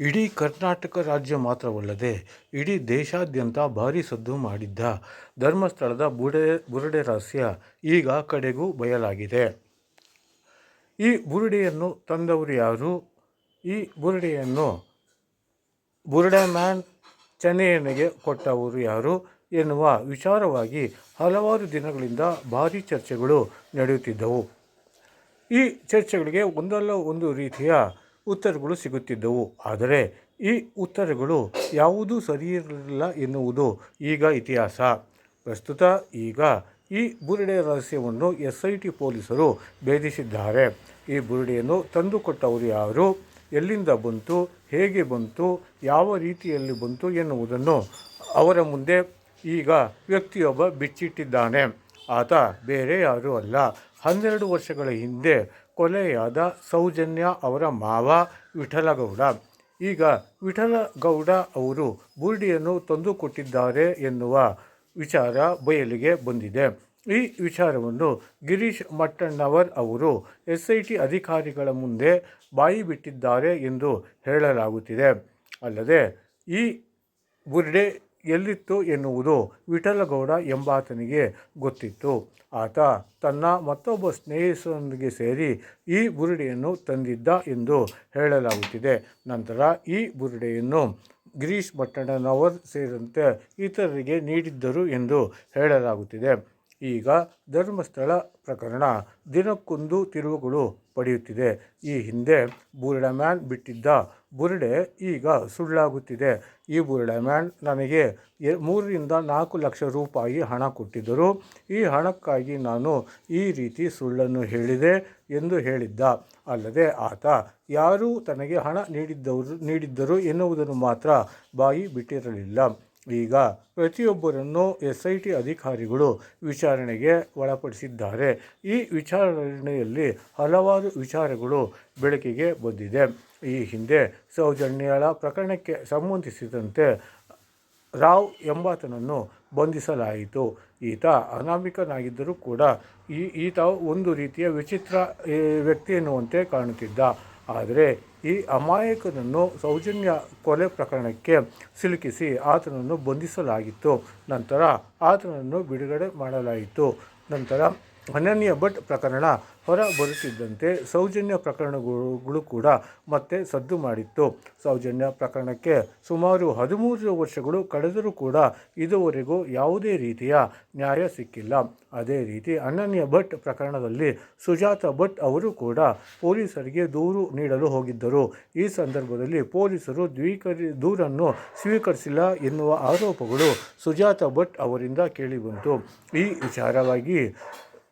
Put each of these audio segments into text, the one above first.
ಇಡೀ ಕರ್ನಾಟಕ ರಾಜ್ಯ ಮಾತ್ರವಲ್ಲದೆ ಇಡೀ ದೇಶಾದ್ಯಂತ ಭಾರೀ ಸದ್ದು ಮಾಡಿದ್ದ ಧರ್ಮಸ್ಥಳದ ಬುಡೆ ಬುರುಡೆ ರಹಸ್ಯ ಈಗ ಕಡೆಗೂ ಬಯಲಾಗಿದೆ. ಈ ಬುರುಡೆಯನ್ನು ತಂದವರು ಯಾರು? ಈ ಬುರುಡೆಯನ್ನು ಬುರುಡೆ ಮ್ಯಾನ್ ಚೆನ್ನಯ್ಯನಿಗೆ ಕೊಟ್ಟವರು ಯಾರು ಎನ್ನುವ ವಿಚಾರವಾಗಿ ಹಲವಾರು ದಿನಗಳಿಂದ ಭಾರೀ ಚರ್ಚೆಗಳು ನಡೆಯುತ್ತಿದ್ದವು. ಈ ಚರ್ಚೆಗಳಿಗೆ ಒಂದಲ್ಲ ಒಂದು ರೀತಿಯ ಉತ್ತರಗಳು ಸಿಗುತ್ತಿದ್ದವು. ಆದರೆ ಈ ಉತ್ತರಗಳು ಯಾವುದೂ ಸರಿಯಿರಲಿಲ್ಲ ಎನ್ನುವುದು ಈಗ ಇತಿಹಾಸ. ಪ್ರಸ್ತುತ ಈಗ ಈ ಬುರುಡೆ ರಹಸ್ಯವನ್ನು ಎಸ್ ಐ ಟಿ ಪೊಲೀಸರು ಭೇದಿಸಿದ್ದಾರೆ. ಈ ಬುರುಡೆಯನ್ನು ತಂದುಕೊಟ್ಟವರು ಯಾರು? ಎಲ್ಲಿಂದ ಬಂತು? ಹೇಗೆ ಬಂತು? ಯಾವ ರೀತಿಯಲ್ಲಿ ಬಂತು ಎನ್ನುವುದನ್ನು ಅವರ ಮುಂದೆ ಈಗ ವ್ಯಕ್ತಿಯೊಬ್ಬ ಬಿಚ್ಚಿಟ್ಟಿದ್ದಾನೆ. ಆತ ಬೇರೆ ಯಾರೂ ಅಲ್ಲ. ಹನ್ನೆರಡು ವರ್ಷಗಳ ಹಿಂದೆ ಕೊಲೆಯಾದ ಸೌಜನ್ಯ ಅವರ ಮಾವ ವಿಠಲಗೌಡ. ಈಗ ವಿಠಲಗೌಡ ಅವರು ಬುರ್ಡಿಯನ್ನು ತಂದುಕೊಟ್ಟಿದ್ದಾರೆ ಎನ್ನುವ ವಿಚಾರ ಬಯಲಿಗೆ ಬಂದಿದೆ. ಈ ವಿಚಾರವನ್ನು ಗಿರೀಶ್ ಮಟ್ಟಣ್ಣವರ್ ಅವರು ಎಸ್ ಐ ಟಿ ಅಧಿಕಾರಿಗಳ ಮುಂದೆ ಬಾಯಿ ಬಿಟ್ಟಿದ್ದಾರೆ ಎಂದು ಹೇಳಲಾಗುತ್ತಿದೆ. ಅಲ್ಲದೆ ಈ ಬುರುಡೆ ಎಲ್ಲಿತ್ತು ಎನ್ನುವುದು ವಿಠಲಗೌಡ ಎಂಬಾತನಿಗೆ ಗೊತ್ತಿತ್ತು. ಆತ ತನ್ನ ಮತ್ತೊಬ್ಬ ಸ್ನೇಹಿತರೊಂದಿಗೆ ಸೇರಿ ಈ ಬುರುಡೆಯನ್ನು ತಂದಿದ್ದ ಎಂದು ಹೇಳಲಾಗುತ್ತಿದೆ. ನಂತರ ಈ ಬುರುಡೆಯನ್ನು ಗಿರೀಶ್ ಭಟ್ಟಣ್ಣನವರ್ ಸೇರಿದಂತೆ ಇತರರಿಗೆ ನೀಡಿದ್ದರು ಎಂದು ಹೇಳಲಾಗುತ್ತಿದೆ. ಈಗ ಧರ್ಮಸ್ಥಳ ಪ್ರಕರಣ ದಿನಕ್ಕೊಂದು ತಿರುವುಗಳು ಪಡೆಯುತ್ತಿದೆ. ಈ ಹಿಂದೆ ಬುರುಡ ಮ್ಯಾನ್ ಬಿಟ್ಟಿದ್ದ ಬುರುಡೆ ಈಗ ಸುಳ್ಳಾಗುತ್ತಿದೆ. ಈ ಬುರುಡೆ ಮ್ಯಾನ್ ನನಗೆ ಮೂರರಿಂದ ನಾಲ್ಕು ಲಕ್ಷ ರೂಪಾಯಿ ಹಣ ಕೊಟ್ಟಿದ್ದರು. ಈ ಹಣಕ್ಕಾಗಿ ನಾನು ಈ ರೀತಿ ಸುಳ್ಳನ್ನು ಹೇಳಿದೆ ಎಂದು ಹೇಳಿದ್ದ. ಅಲ್ಲದೆ ಆತ, ಯಾರೂ ತನಗೆ ಹಣ ನೀಡಿದ್ದವರು, ನೀಡಿದ್ದರು ಎನ್ನುವುದನ್ನು ಮಾತ್ರ ಬಾಯಿ ಬಿಟ್ಟಿರಲಿಲ್ಲ. ಈಗ ಪ್ರತಿಯೊಬ್ಬರನ್ನು ಎಸ್ ಐ ಟಿ ಅಧಿಕಾರಿಗಳು ವಿಚಾರಣೆಗೆ ಒಳಪಡಿಸಿದ್ದಾರೆ. ಈ ವಿಚಾರಣೆಯಲ್ಲಿ ಹಲವಾರು ವಿಚಾರಗಳು ಬೆಳಕಿಗೆ ಬಂದಿದೆ. ಈ ಹಿಂದೆ ಸೌಜನ್ಯಳ ಪ್ರಕರಣಕ್ಕೆ ಸಂಬಂಧಿಸಿದಂತೆ ರಾವ್ ಎಂಬಾತನನ್ನು ಬಂಧಿಸಲಾಯಿತು. ಈತ ಅನಾಮಿಕನಾಗಿದ್ದರೂ ಕೂಡ ಈ, ಈತ ಒಂದು ರೀತಿಯ ವಿಚಿತ್ರ ವ್ಯಕ್ತಿ ಎನ್ನುವಂತೆ ಕಾಣುತ್ತಿದ್ದ. ಆದರೆ ಈ ಅಮಾಯಕನನ್ನು ಸೌಜನ್ಯ ಕೊಲೆ ಪ್ರಕರಣಕ್ಕೆ ಸಿಲುಕಿಸಿ ಆತನನ್ನು ಬಂಧಿಸಲಾಗಿತ್ತು. ನಂತರ ಆತನನ್ನು ಬಿಡುಗಡೆ ಮಾಡಲಾಯಿತು. ನಂತರ ಅನನ್ಯ ಭಟ್ ಪ್ರಕರಣ ಹೊರ ಬರುತ್ತಿದ್ದಂತೆ ಸೌಜನ್ಯ ಪ್ರಕರಣಗಳು ಕೂಡ ಮತ್ತೆ ಸದ್ದು ಮಾಡಿತ್ತು. ಸೌಜನ್ಯ ಪ್ರಕರಣಕ್ಕೆ ಸುಮಾರು ಹದಿಮೂರು ವರ್ಷಗಳು ಕಳೆದರೂ ಕೂಡ ಇದುವರೆಗೂ ಯಾವುದೇ ರೀತಿಯ ನ್ಯಾಯ ಸಿಕ್ಕಿಲ್ಲ. ಅದೇ ರೀತಿ ಅನನ್ಯ ಭಟ್ ಪ್ರಕರಣದಲ್ಲಿ ಸುಜಾತ ಭಟ್ ಅವರು ಕೂಡ ಪೊಲೀಸರಿಗೆ ದೂರು ನೀಡಲು ಹೋಗಿದ್ದರು. ಈ ಸಂದರ್ಭದಲ್ಲಿ ಪೊಲೀಸರು ದ್ವೀಕರಿ ದೂರನ್ನು ಸ್ವೀಕರಿಸಿಲ್ಲ ಎನ್ನುವ ಆರೋಪಗಳು ಸುಜಾತ ಭಟ್ ಅವರಿಂದ ಕೇಳಿಬಂತು ಈ ವಿಚಾರವಾಗಿ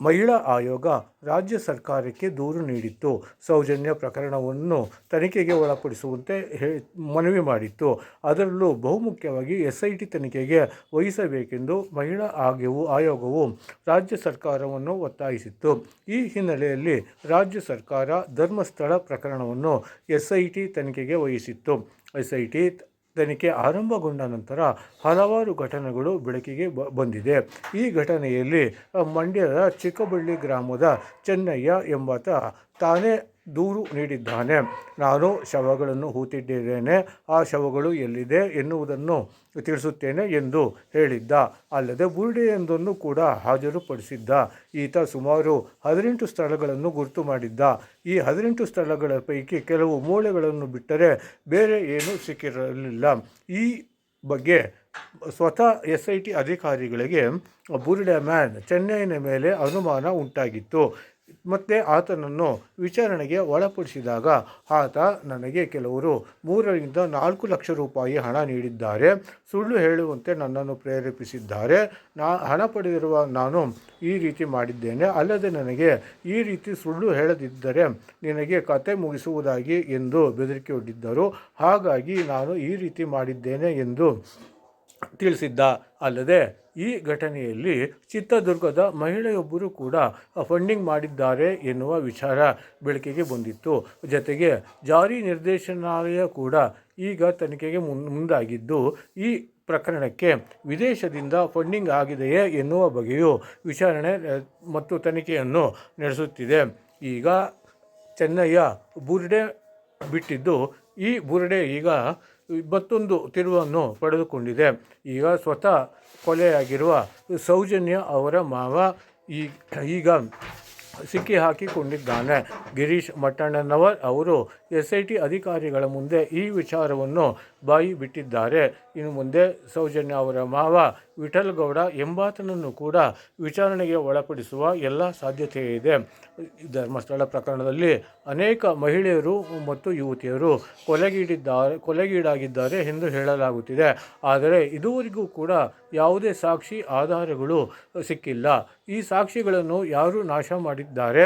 ಮಹಿಳಾ ಆಯೋಗ ರಾಜ್ಯ ಸರ್ಕಾರಕ್ಕೆ ದೂರು ನೀಡಿತ್ತು. ಸೌಜನ್ಯ ಪ್ರಕರಣವನ್ನು ತನಿಖೆಗೆ ಒಳಪಡಿಸುವಂತೆ ಹೇ, ಮನವಿ ಮಾಡಿತ್ತು. ಅದರಲ್ಲೂ ಬಹುಮುಖ್ಯವಾಗಿ ಎಸ್ ಐ ಟಿ ತನಿಖೆಗೆ ವಹಿಸಬೇಕೆಂದು ಮಹಿಳಾ ಆಯೋಗವು ಆಯೋಗವು ರಾಜ್ಯ ಸರ್ಕಾರವನ್ನು ಒತ್ತಾಯಿಸಿತ್ತು. ಈ ಹಿನ್ನೆಲೆಯಲ್ಲಿ ರಾಜ್ಯ ಸರ್ಕಾರ ಧರ್ಮಸ್ಥಳ ಪ್ರಕರಣವನ್ನು ಎಸ್ ಐ ಟಿ ತನಿಖೆಗೆ ವಹಿಸಿತ್ತು. ಎಸ್ ಐ ಟಿ ತನಿಖೆ ಆರಂಭಗೊಂಡ ನಂತರ ಹಲವಾರು ಘಟನೆಗಳು ಬೆಳಕಿಗೆ ಬಂದಿದೆ. ಈ ಘಟನೆಯಲ್ಲಿ ಮಂಡ್ಯದ ಚಿಕ್ಕಬಳ್ಳಿ ಗ್ರಾಮದ ಚೆನ್ನಯ್ಯ ಎಂಬಾತ ತಾನೇ ದೂರು ನೀಡಿದ್ದಾನೆ. ನಾನು ಶವಗಳನ್ನು ಹೂತಿಟ್ಟಿದ್ದೇನೆ ಆ ಶವಗಳು ಎಲ್ಲಿದೆ ಎನ್ನುವುದನ್ನು ತಿಳಿಸುತ್ತೇನೆ ಎಂದು ಹೇಳಿದ್ದ. ಅಲ್ಲದೆ ಬುರುಡೆಯೊಂದನ್ನು ಕೂಡ ಹಾಜರುಪಡಿಸಿದ್ದ. ಈತ ಸುಮಾರು ಹದಿನೆಂಟು ಸ್ಥಳಗಳನ್ನು ಗುರುತು ಮಾಡಿದ್ದ. ಈ ಹದಿನೆಂಟು ಸ್ಥಳಗಳ ಪೈಕಿ ಕೆಲವು ಮೂಳೆಗಳನ್ನು ಬಿಟ್ಟರೆ ಬೇರೆ ಏನೂ ಸಿಕ್ಕಿರಲಿಲ್ಲ. ಈ ಬಗ್ಗೆ ಸ್ವತಃ ಎಸ್ ಐ ಟಿ ಅಧಿಕಾರಿಗಳಿಗೆ ಬುರುಡೆ ಮ್ಯಾನ್ ಚೆನ್ನೈನ ಮೇಲೆ ಅನುಮಾನ ಉಂಟಾಗಿತ್ತು. ಮತ್ತು ಆತನನ್ನು ವಿಚಾರಣೆಗೆ ಒಳಪಡಿಸಿದಾಗ ಆತ ನನಗೆ ಕೆಲವರು ಮೂರರಿಂದ ನಾಲ್ಕು ಲಕ್ಷ ರೂಪಾಯಿ ಹಣ ನೀಡಿದ್ದಾರೆ. ಸುಳ್ಳು ಹೇಳುವಂತೆ ನನ್ನನ್ನು ಪ್ರೇರೇಪಿಸಿದ್ದಾರೆ. ನಾ, ಹಣ ಪಡೆದಿರುವ ನಾನು ಈ ರೀತಿ ಮಾಡಿದ್ದೇನೆ. ಅಲ್ಲದೆ ನನಗೆ ಈ ರೀತಿ ಸುಳ್ಳು ಹೇಳದಿದ್ದರೆ ನಿನಗೆ ಕತೆ ಮುಗಿಸುವುದಾಗಿ ಎಂದು ಬೆದರಿಕೆ ಒಡ್ಡಿದ್ದರು ಹಾಗಾಗಿ ನಾನು ಈ ರೀತಿ ಮಾಡಿದ್ದೇನೆ ಎಂದು ತಿಳಿಸಿದ್ದ. ಅಲ್ಲದೆ, ಈ ಘಟನೆಯಲ್ಲಿ ಚಿತ್ರದುರ್ಗದ ಮಹಿಳೆಯೊಬ್ಬರು ಕೂಡ ಫಂಡಿಂಗ್ ಮಾಡಿದ್ದಾರೆ ಎನ್ನುವ ವಿಚಾರ ಬೆಳಕಿಗೆ ಬಂದಿತ್ತು. ಜೊತೆಗೆ, ಜಾರಿ ನಿರ್ದೇಶನಾಲಯ ಕೂಡ ಈಗ ತನಿಖೆಗೆ ಮುಂದಾಗಿದ್ದು, ಈ ಪ್ರಕರಣಕ್ಕೆ ವಿದೇಶದಿಂದ ಫಂಡಿಂಗ್ ಆಗಿದೆಯೇ ಎನ್ನುವ ಬಗ್ಗೆಯೂ ವಿಚಾರಣೆ ಮತ್ತು ತನಿಖೆಯನ್ನು ನಡೆಸುತ್ತಿದೆ. ಈಗ ಚೆನ್ನಯ್ಯ ಬುರ್ಡೆ ಬಿಟ್ಟಿದ್ದು, ಈ ಬುರ್ಡೆ ಈಗ ಮತ್ತೊಂದು ತಿರುವನ್ನು ಪಡೆದುಕೊಂಡಿದೆ. ಈಗ ಸ್ವತಃ ಕೊಲೆಯಾಗಿರುವ ಸೌಜನ್ಯ ಅವರ ಮಾವ ಈ, ಈಗ ಸಿಕ್ಕಿ ಹಾಕಿಕೊಂಡಿದ್ದಾನೆ. ಗಿರೀಶ್ ಮಟ್ಟಣ್ಣನವರ್ ಅವರು ಎಸ್ ಐ ಟಿ ಅಧಿಕಾರಿಗಳ ಮುಂದೆ ಈ ವಿಚಾರವನ್ನು ಬಾಯಿ ಬಿಟ್ಟಿದ್ದಾರೆ. ಇನ್ನು ಮುಂದೆ ಸೌಜನ್ಯ ಅವರ ಮಾವ ವಿಠಲ್ಗೌಡ ಎಂಬಾತನನ್ನು ಕೂಡ ವಿಚಾರಣೆಗೆ ಒಳಪಡಿಸುವ ಎಲ್ಲ ಸಾಧ್ಯತೆ ಇದೆ. ಧರ್ಮಸ್ಥಳ ಪ್ರಕರಣದಲ್ಲಿ ಅನೇಕ ಮಹಿಳೆಯರು ಮತ್ತು ಯುವತಿಯರು ಕೊಲೆಗೀಡಿದ್ದಾರೆ, ಕೊಲೆಗೀಡಾಗಿದ್ದಾರೆ ಎಂದು ಹೇಳಲಾಗುತ್ತಿದೆ. ಆದರೆ ಇದುವರೆಗೂ ಕೂಡ ಯಾವುದೇ ಸಾಕ್ಷಿ ಆಧಾರಗಳು ಸಿಕ್ಕಿಲ್ಲ. ಈ ಸಾಕ್ಷಿಗಳನ್ನು ಯಾರು ನಾಶ ಮಾಡಿದ್ದಾರೆ?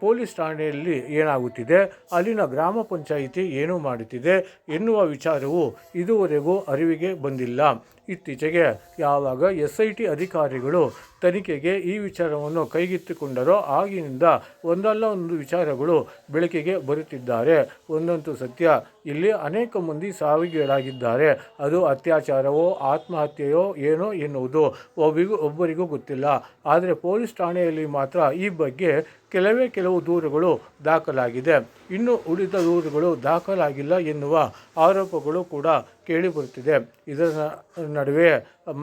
ಪೊಲೀಸ್ ಠಾಣೆಯಲ್ಲಿ ಏನಾಗುತ್ತಿದೆ? ಅಲ್ಲಿನ ಗ್ರಾಮ ಪಂಚಾಯಿತಿ ಏನು ಮಾಡುತ್ತಿದೆ ಎನ್ನುವ ವಿಚಾರವು ಇದುವರೆಗೂ ಅರಿವಿಗೆ ಬಂದಿಲ್ಲ. ಇತ್ತೀಚೆಗೆ ಯಾವಾಗ ಎಸ್ ಐ ಟಿ ಅಧಿಕಾರಿಗಳು ತನಿಖೆಗೆ ಈ ವಿಚಾರವನ್ನು ಕೈಗೆತ್ತಿಕೊಂಡರೋ ಆಗಿನಿಂದ ಒಂದಲ್ಲ ಒಂದು ವಿಚಾರಗಳು ಬೆಳಕಿಗೆ ಬರುತ್ತಿದ್ದಾರೆ. ಒಂದಂತೂ ಸತ್ಯ, ಇಲ್ಲಿ ಅನೇಕ ಮಂದಿ ಸಾವಿಗೀಡಾಗಿದ್ದಾರೆ. ಅದು ಅತ್ಯಾಚಾರವೋ, ಆತ್ಮಹತ್ಯೆಯೋ ಏನೋ ಎನ್ನುವುದು ಒಬ್ಬಿಗೂ ಒಬ್ಬರಿಗೂ ಗೊತ್ತಿಲ್ಲ. ಆದರೆ ಪೊಲೀಸ್ ಠಾಣೆಯಲ್ಲಿ ಮಾತ್ರ ಈ ಬಗ್ಗೆ ಕೆಲವೇ ಕೆಲವು ದೂರುಗಳು ದಾಖಲಾಗಿದೆ. ಇನ್ನು ಉಳಿದ ದೂರುಗಳು ದಾಖಲಾಗಿಲ್ಲ ಎನ್ನುವ ಆರೋಪಗಳು ಕೂಡ ಕೇಳಿಬರುತ್ತಿದೆ ಇದರ ನಡುವೆ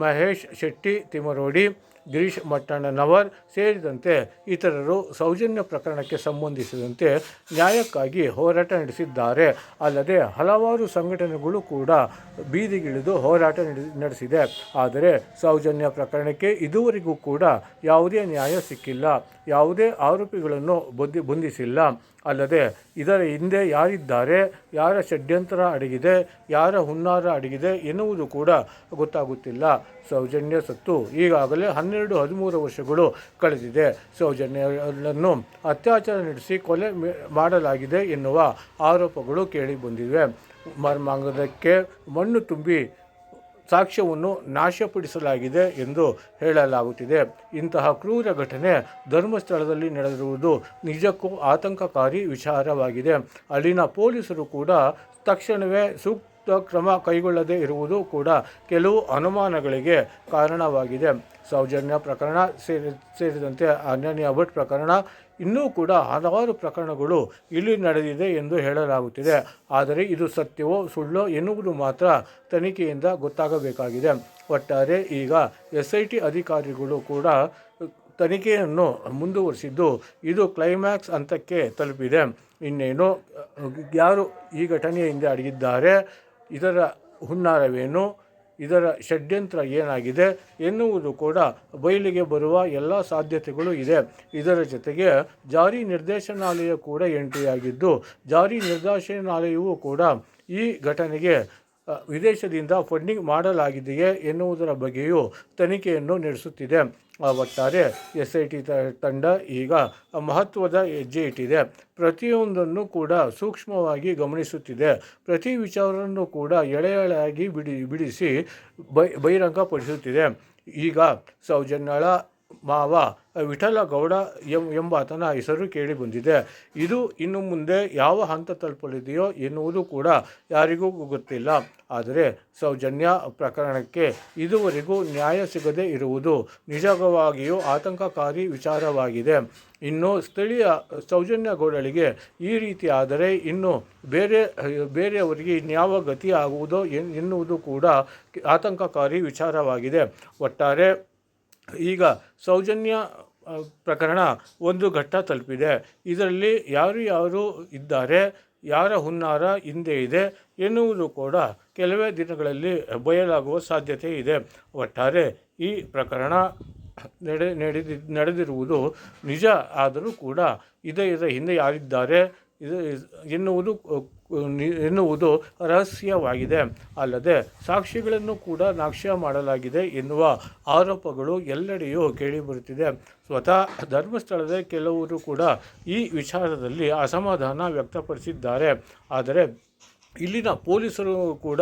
ಮಹೇಶ್ ಶೆಟ್ಟಿ ತಿಮರೋಡಿ ಗಿರೀಶ್ ಮಟ್ಟಣ್ಣನವರ್ ಸೇರಿದಂತೆ ಇತರರು ಸೌಜನ್ಯ ಪ್ರಕರಣಕ್ಕೆ ಸಂಬಂಧಿಸಿದಂತೆ ನ್ಯಾಯಕ್ಕಾಗಿ ಹೋರಾಟ ನಡೆಸಿದ್ದಾರೆ. ಅಲ್ಲದೆ ಹಲವಾರು ಸಂಘಟನೆಗಳು ಕೂಡ ಬೀದಿಗಿಳಿದು ಹೋರಾಟ ನಡೆಸಿದೆ. ಆದರೆ ಸೌಜನ್ಯ ಪ್ರಕರಣಕ್ಕೆ ಇದುವರೆಗೂ ಕೂಡ ಯಾವುದೇ ನ್ಯಾಯ ಸಿಕ್ಕಿಲ್ಲ. ಯಾವುದೇ ಆರೋಪಿಗಳನ್ನು ಬಂಧಿ ಬಂಧಿಸಿಲ್ಲ. ಅಲ್ಲದೆ ಇದರ ಹಿಂದೆ ಯಾರಿದ್ದಾರೆ, ಯಾರ ಷಡ್ಯಂತರ ಅಡಗಿದೆ, ಯಾರ ಹುನ್ನಾರ ಅಡಗಿದೆ ಎನ್ನುವುದು ಕೂಡ ಗೊತ್ತಾಗುತ್ತಿಲ್ಲ. ಸೌಜನ್ಯ ಸತ್ತು. ಈಗಾಗಲೇ ಹನ್ನೆರಡು ಹದಿಮೂರು ವರ್ಷಗಳು ಕಳೆದಿದೆ. ಸೌಜನ್ಯವನ್ನು ಅತ್ಯಾಚಾರ ನಡೆಸಿ ಕೊಲೆ ಮಾಡಲಾಗಿದೆ ಎನ್ನುವ ಆರೋಪಗಳು ಕೇಳಿಬಂದಿವೆ ಮರ್ಮಾಂಗದಕ್ಕೆ ಮಣ್ಣು ತುಂಬಿ ಸಾಕ್ಷ್ಯವನ್ನು ನಾಶಪಡಿಸಲಾಗಿದೆ ಎಂದು ಹೇಳಲಾಗುತ್ತಿದೆ. ಇಂತಹ ಕ್ರೂರ ಘಟನೆ ಧರ್ಮಸ್ಥಳದಲ್ಲಿ ನಡೆದಿರುವುದು ನಿಜಕ್ಕೂ ಆತಂಕಕಾರಿ ವಿಚಾರವಾಗಿದೆ. ಅಲ್ಲಿನ ಪೊಲೀಸರು ಕೂಡ ತಕ್ಷಣವೇ ಸೂಕ್ತ ಕ್ರಮ ಕೈಗೊಳ್ಳದೇ ಇರುವುದು ಕೂಡ ಕೆಲವು ಅನುಮಾನಗಳಿಗೆ ಕಾರಣವಾಗಿದೆ. ಸೌಜನ್ಯ ಪ್ರಕರಣ ಸೇರಿ, ಸೇರಿದಂತೆ ಅನನ್ಯ ಭಟ್ ಪ್ರಕರಣ, ಇನ್ನೂ ಕೂಡ ಹಲವಾರು ಪ್ರಕರಣಗಳು ಇಲ್ಲಿ ನಡೆದಿದೆ ಎಂದು ಹೇಳಲಾಗುತ್ತಿದೆ. ಆದರೆ ಇದು ಸತ್ಯವೋ ಸುಳ್ಳೋ ಎನ್ನುವುದು ಮಾತ್ರ ತನಿಖೆಯಿಂದ ಗೊತ್ತಾಗಬೇಕಾಗಿದೆ. ಒಟ್ಟಾರೆ ಈಗ ಎಸ್ ಐ ಟಿ ಅಧಿಕಾರಿಗಳು ಕೂಡ ತನಿಖೆಯನ್ನು ಮುಂದುವರಿಸಿದ್ದು ಇದು ಕ್ಲೈಮ್ಯಾಕ್ಸ್ ಹಂತಕ್ಕೆ ತಲುಪಿದೆ. ಇನ್ನೇನು ಯಾರು ಈ ಘಟನೆಯಿಂದ ಅಡಗಿದ್ದಾರೆ ಇದರ ಹುನ್ನಾರವೇನು? ಇದರ ಷಡ್ಯಂತ್ರ ಏನಾಗಿದೆ? ಎನ್ನುವುದು ಕೂಡ ಬಯಲಿಗೆ ಬರುವ ಎಲ್ಲ ಸಾಧ್ಯತೆಗಳು ಇದೆ. ಇದರ ಜೊತೆಗೆ ಜಾರಿ ನಿರ್ದೇಶನಾಲಯ ಕೂಡ ಎಂಟ್ರಿಯಾಗಿದ್ದು, ಜಾರಿ ನಿರ್ದೇಶನಾಲಯವೂ ಕೂಡ ಈ ಘಟನೆಗೆ ವಿದೇಶದಿಂದ ಫಂಡಿಂಗ್ ಮಾಡಲಾಗಿದೆಯೇ ಎನ್ನುವುದರ ಬಗ್ಗೆಯೂ ತನಿಖೆಯನ್ನು ನಡೆಸುತ್ತಿದೆ. ಒಟ್ಟಾರೆ ಎಸ್ ಐ ಟಿ ತಂಡ ಈಗ ಮಹತ್ವದ ಹೆಜ್ಜೆ ಇಟ್ಟಿದೆ. ಪ್ರತಿಯೊಂದನ್ನು ಕೂಡ ಸೂಕ್ಷ್ಮವಾಗಿ ಗಮನಿಸುತ್ತಿದೆ. ಪ್ರತಿ ವಿಚಾರವನ್ನು ಕೂಡ ಎಳೆ ಎಳೆಯಾಗಿ ಬಿಡಿ, ಬಿಡಿಸಿ ಬೈ, ಬಹಿರಂಗಪಡಿಸುತ್ತಿದೆ. ಈಗ ಸೌಜನ್ಯಳ ಮಾವ, ವಿಠಲ ಗೌಡ ಎಂ, ಎಂಬಾತನ ಹೆಸರು ಕೇಳಿ ಬಂದಿದೆ. ಇದು ಇನ್ನು ಮುಂದೆ ಯಾವ ಹಂತ ತಲುಪಲಿದೆಯೋ ಎನ್ನುವುದು ಕೂಡ ಯಾರಿಗೂ ಗೊತ್ತಿಲ್ಲ. ಆದರೆ ಸೌಜನ್ಯ ಪ್ರಕರಣಕ್ಕೆ ಇದುವರೆಗೂ ನ್ಯಾಯ ಸಿಗದೇ ಇರುವುದು ನಿಜವಾಗಿಯೂ ಆತಂಕಕಾರಿ ವಿಚಾರವಾಗಿದೆ. ಇನ್ನು ಸ್ಥಳೀಯ ಸೌಜನ್ಯ ಗೌಡಳಿಗೆ ಈ ರೀತಿ ಆದರೆ ಇನ್ನು ಬೇರೆ, ಬೇರೆಯವರಿಗೆ ಇನ್ಯಾವ ಗತಿ ಆಗುವುದೋ ಎನ್ನುವುದು ಕೂಡ ಆತಂಕಕಾರಿ ವಿಚಾರವಾಗಿದೆ. ಒಟ್ಟಾರೆ ಈಗ ಸೌಜನ್ಯ ಪ್ರಕರಣ ಒಂದು ಘಟ್ಟ ತಲುಪಿದೆ. ಇದರಲ್ಲಿ ಯಾರು ಯಾರು ಇದ್ದಾರೆ, ಯಾರ ಹುನ್ನಾರ ಹಿಂದೆ ಇದೆ ಎನ್ನುವುದು ಕೂಡ ಕೆಲವೇ ದಿನಗಳಲ್ಲಿ ಬಯಲಾಗುವ ಸಾಧ್ಯತೆ ಇದೆ. ಒಟ್ಟಾರೆ ಈ ಪ್ರಕರಣ ನಡೆ, ನಡೆದಿ, ನಡೆದಿರುವುದು ನಿಜ ಆದರೂ ಕೂಡ ಇದೇ ಇದರ ಹಿಂದೆ ಯಾರಿದ್ದಾರೆ ಇದು ಎನ್ನುವುದು ಎನ್ನುವುದು ರಹಸ್ಯವಾಗಿದೆ. ಅಲ್ಲದೆ ಸಾಕ್ಷಿಗಳನ್ನು ಕೂಡ ನಾಕ್ಷ್ಯ ಮಾಡಲಾಗಿದೆ ಎನ್ನುವ ಆರೋಪಗಳು ಎಲ್ಲೆಡೆಯೂ ಕೇಳಿಬರುತ್ತಿದೆ. ಸ್ವತಃ ಧರ್ಮಸ್ಥಳದ ಕೆಲವರು ಕೂಡ ಈ ವಿಚಾರದಲ್ಲಿ ಅಸಮಾಧಾನ ವ್ಯಕ್ತಪಡಿಸಿದ್ದಾರೆ. ಆದರೆ ಇಲ್ಲಿನ ಪೊಲೀಸರು ಕೂಡ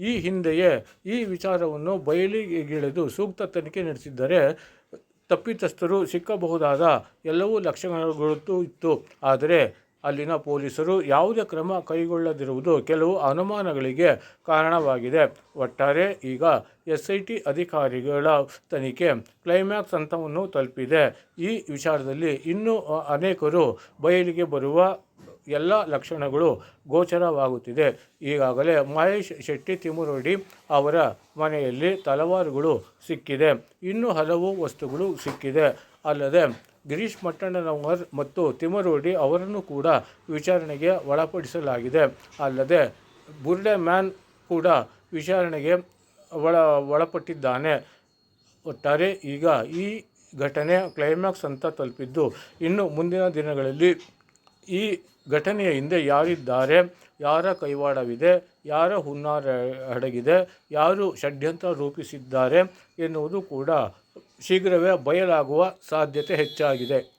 ಈ ಹಿಂದೆಯೇ ಈ ವಿಚಾರವನ್ನು ಬಯಲಿಗೆಳೆದು ಸೂಕ್ತ ತನಿಖೆ ನಡೆಸಿದ್ದರೆ ತಪ್ಪಿತಸ್ಥರು ಸಿಕ್ಕಬಹುದಾದ ಎಲ್ಲವೂ ಲಕ್ಷಣಗಳು ಇತ್ತು. ಆದರೆ ಅಲ್ಲಿನ ಪೊಲೀಸರು ಯಾವುದೇ ಕ್ರಮ ಕೈಗೊಳ್ಳದಿರುವುದು ಕೆಲವು ಅನುಮಾನಗಳಿಗೆ ಕಾರಣವಾಗಿದೆ. ಒಟ್ಟಾರೆ ಈಗ ಎಸ್ ಐ ಟಿ ಅಧಿಕಾರಿಗಳ ತನಿಖೆ ಕ್ಲೈಮ್ಯಾಕ್ಸ್ ಹಂತವನ್ನು ತಲುಪಿದೆ. ಈ ವಿಚಾರದಲ್ಲಿ ಇನ್ನೂ ಅನೇಕರು ಬಯಲಿಗೆ ಬರುವ ಎಲ್ಲ ಲಕ್ಷಣಗಳು ಗೋಚರವಾಗುತ್ತಿದೆ. ಈಗಾಗಲೇ ಮಹೇಶ್ ಶೆಟ್ಟಿ ತಿಮುರೋಡಿ ಅವರ ಮನೆಯಲ್ಲಿ ತಲವಾರುಗಳು ಸಿಕ್ಕಿದೆ. ಇನ್ನೂ ಹಲವು ವಸ್ತುಗಳು ಸಿಕ್ಕಿದೆ. ಅಲ್ಲದೆ ಗಿರೀಶ್ ಮಟ್ಟಣ್ಣನವರ್ ಮತ್ತು ತಿಮರೋಡಿ ಅವರನ್ನು ಕೂಡ ವಿಚಾರಣೆಗೆ ಒಳಪಡಿಸಲಾಗಿದೆ. ಅಲ್ಲದೆ ಬುರ್ಡೆ ಮ್ಯಾನ್ ಕೂಡ ವಿಚಾರಣೆಗೆ ಒಳ ಒಳಪಟ್ಟಿದ್ದಾನೆ. ಒಟ್ಟಾರೆ ಈಗ ಈ ಘಟನೆ ಕ್ಲೈಮ್ಯಾಕ್ಸ್ ಅಂತ ತಲುಪಿದ್ದು, ಇನ್ನು ಮುಂದಿನ ದಿನಗಳಲ್ಲಿ ಈ ಘಟನೆಯ ಹಿಂದೆ ಯಾರಿದ್ದಾರೆ, ಯಾರ ಕೈವಾಡವಿದೆ, ಯಾರ ಹುನ್ನಾರ ಅಡಗಿದೆ, ಯಾರು ಷಡ್ಯಂತ್ರ ರೂಪಿಸಿದ್ದಾರೆ ಎನ್ನುವುದು ಕೂಡ ಶೀಘ್ರವೇ ಬಯಲಾಗುವ ಸಾಧ್ಯತೆ ಹೆಚ್ಚಾಗಿದೆ.